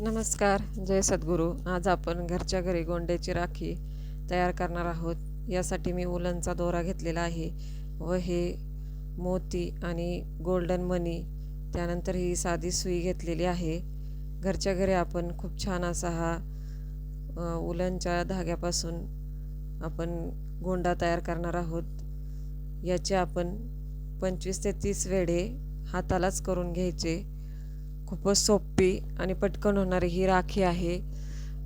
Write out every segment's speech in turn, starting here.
नमस्कार जय सद्गुरू. आज आपण घरच्या घरी गोंड्याची राखी तयार करणार आहोत. यासाठी मी उलनचा दोरा घेतलेला आहे व हे मोती आणि गोल्डन मनी त्यानंतर ही साधी सुई घेतलेली आहे. घरच्या घरी आपण खूप छान असा हा अ, उलनच्या धाग्यापासून आपण गोंडा तयार करणार आहोत. याचे आपण पंचवीस ते तीस वेढे हातालाच करून घ्यायचे. खूपच सोपी आणि पटकन होणारी ही राखी आहे.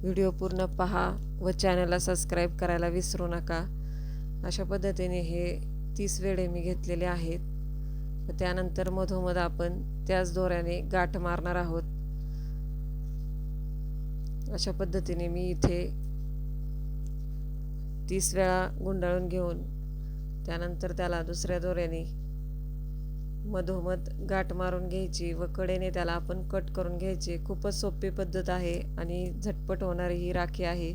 व्हिडिओ पूर्ण पहा व चॅनलला सबस्क्राईब करायला विसरू नका. अशा पद्धतीने हे तीस वेळे मी घेतलेले आहेत. व त्यानंतर मधोमध आपण त्याच दोऱ्याने गाठ मारणार आहोत. अशा पद्धतीने मी इथे तीस वेळा गुंडाळून घेऊन त्यानंतर त्याला दुसऱ्या दोऱ्याने मधोमध गाठ मारून घ्यायची व कडेने त्याला आपण कट करून घ्यायचे. खूपच सोपी पद्धत आहे आणि झटपट होणारी ही राखी आहे.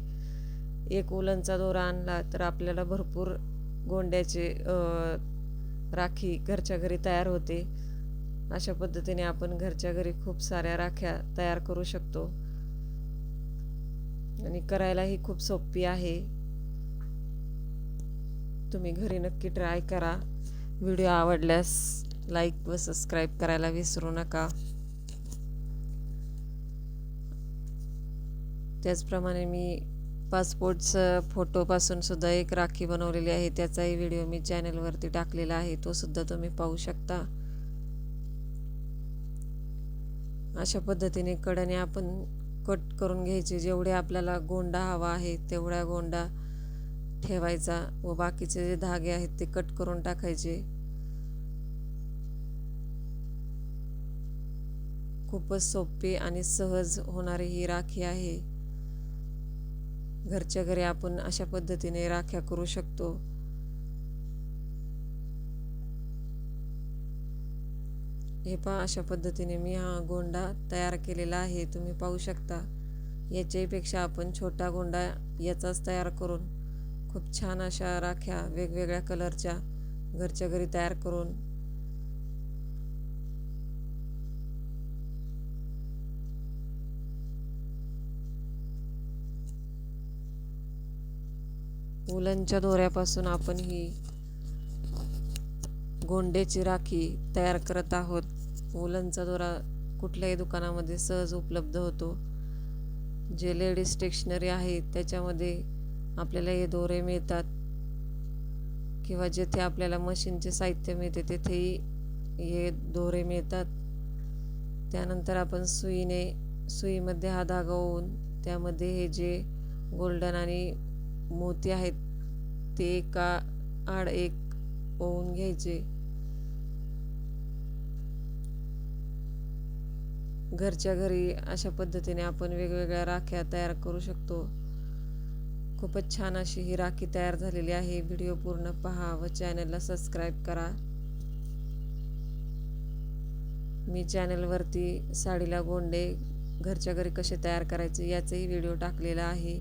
एक उलनचा दोरा आणला तर आपल्याला भरपूर गोंड्याचे राखी घरच्या घरी तयार होते. अशा पद्धतीने आपण घरच्या घरी खूप साऱ्या राख्या तयार करू शकतो. आणि करायलाही खूप सोपी आहे. तुम्ही घरी नक्की ट्राय करा. व्हिडिओ आवडल्यास लाईक व सबस्क्राईब करायला विसरू नका. त्याचप्रमाणे मी पासपोर्टचं फोटोपासून सुद्धा एक राखी बनवलेली आहे. त्याचाही व्हिडिओ मी चॅनलवरती टाकलेला आहे. तो सुद्धा तुम्ही पाहू शकता. अशा पद्धतीने कड्याने आपण कट करून घ्यायचे. जेवढे आपल्याला गोंडा हवा आहे तेवढा गोंडा ठेवायचा व बाकीचे जे धागे आहेत ते कट करून टाकायचे. खूपच सोपी आणि सहज होणारी ही राखी आहे. घरच्या घरी आपण अशा पद्धतीने राख्या करू शकतो. हे पहा अशा पद्धतीने मी हा गोंडा तयार केलेला आहे. तुम्ही पाहू शकता याच्यापेक्षा आपण छोटा गोंडा याचाच तयार करून खूप छान अशा राख्या वेगवेगळ्या कलरच्या घरच्या घरी तयार करून उलनच्या दोऱ्यापासून आपण ही गोंडेची राखी तयार करत आहोत. उलनचा दोरा कुठल्याही दुकानामध्ये सहज उपलब्ध होतो. जे लेडीज स्टेशनरी आहे त्याच्यामध्ये आपल्याला हे दोरे मिळतात. किंवा जेथे आपल्याला मशीनचे साहित्य मिळते तेथेही हे दोरे मिळतात. त्यानंतर आपण सुईने सुईमध्ये हा धागा होऊन त्यामध्ये हे जे गोल्डन आणि मोती आहेत ते एका आड एक ओवून घ्यायचे. घरच्या घरी अशा पद्धतीने आपण वेगवेगळ्या राख्या तयार करू शकतो. खूपच छान अशी ही राखी तयार झालेली आहे. व्हिडिओ पूर्ण पहा व चॅनलला सबस्क्राईब करा. मी चॅनलवरती साडीला गोंडे घरच्या घरी कसे तयार करायचे याचाही व्हिडिओ टाकलेला आहे.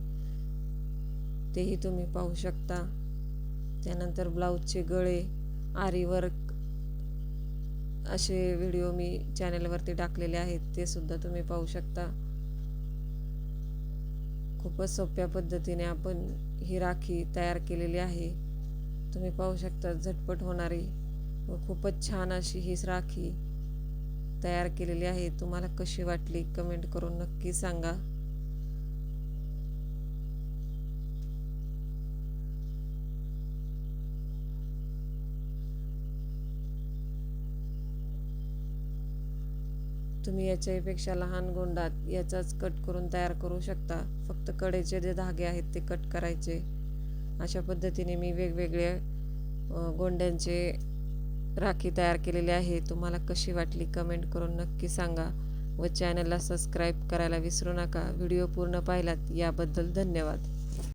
तेही तुम्ही पाहू शकता. त्यानंतर ब्लाऊजचे गळे आरी वर्क असे व्हिडिओ मी चॅनलवरती टाकलेले आहेत ते सुद्धा तुम्ही पाहू शकता. खूपच सोप्या पद्धतीने आपण ही राखी तयार केलेली आहे. तुम्ही पाहू शकता झटपट होणारी व खूपच छान अशी ही राखी तयार केलेली आहे. तुम्हाला कशी वाटली? कमेंट करून नक्की सांगा. तुम्ही याच्यापेक्षा लहान गोंडात याचाच कट करून तयार करू शकता. फक्त कडेचे जे धागे आहेत ते कट करायचे. अशा पद्धतीने मी वेगवेगळे गोंड्यांचे राखी तयार केलेली आहे. तुम्हाला कशी वाटली कमेंट करून नक्की सांगा व चॅनलला सबस्क्राईब करायला विसरू नका. व्हिडिओ पूर्ण पाहिलात याबद्दल धन्यवाद.